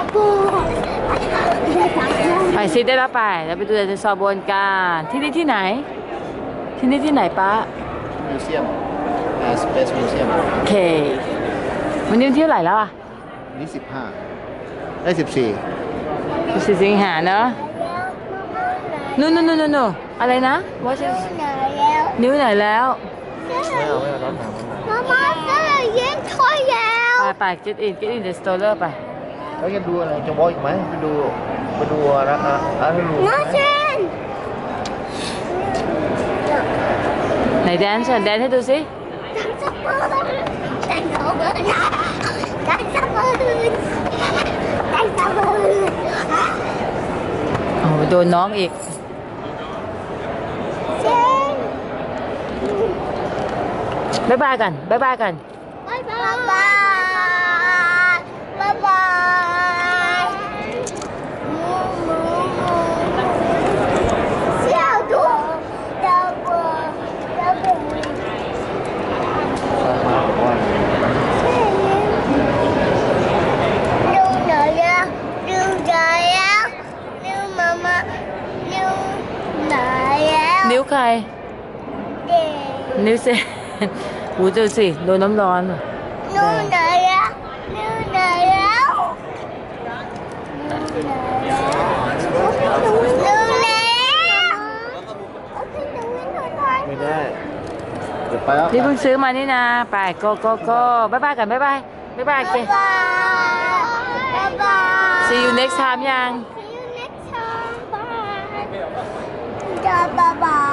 อไปซิได้แล้วไปแล้วไปดูไดนสอบวโนการที่นี่ที่ไหน ที่นี่ที่ไหนปะมิวเซียมสเปซมิวเซียมโอเควันนี้วัที่เท่าไหร่แล้วอะนี่สิบห้าได้สิบสี่สิบสี่จิงหาเนอะนู่นนู่นนู่นอะไรนะ What is นิ้วไหนแล้วไม่เอาไม่เอาร้อนหนาวมาม่าเย็นถ้อยแล้ว ไปไป get in get in the stroller ไป เล้จะดูอะไรจะบอกอีกไหมไปดูไปดูอะไรอะอะไรดูไหม Motion. ไหนแดนซ์อะแดนซ์ให้ดูสิ That's a balloon. That's a balloon. That's a balloon. That's a balloon. โอ้โหโดนน้องอีก Motion. บ๊ายบายกันบ๊ายบายกัน Bye bye. Bye bye. Bye bye. วใคร để นิ้วเซนหูดูสิ โดนน้ำร้อนอะ lưu nở ra lưu nở ra lưu nở ไม่ได้เดี๋ยวไปแล้วนี่เพิ่งซื้อมานี่นะไป go go go บ๊ายบายกันบ๊ายบายบ๊ายบายเก Bye bye. Bye bye. see you next time ยัง See you next time. Bye. Bye bye.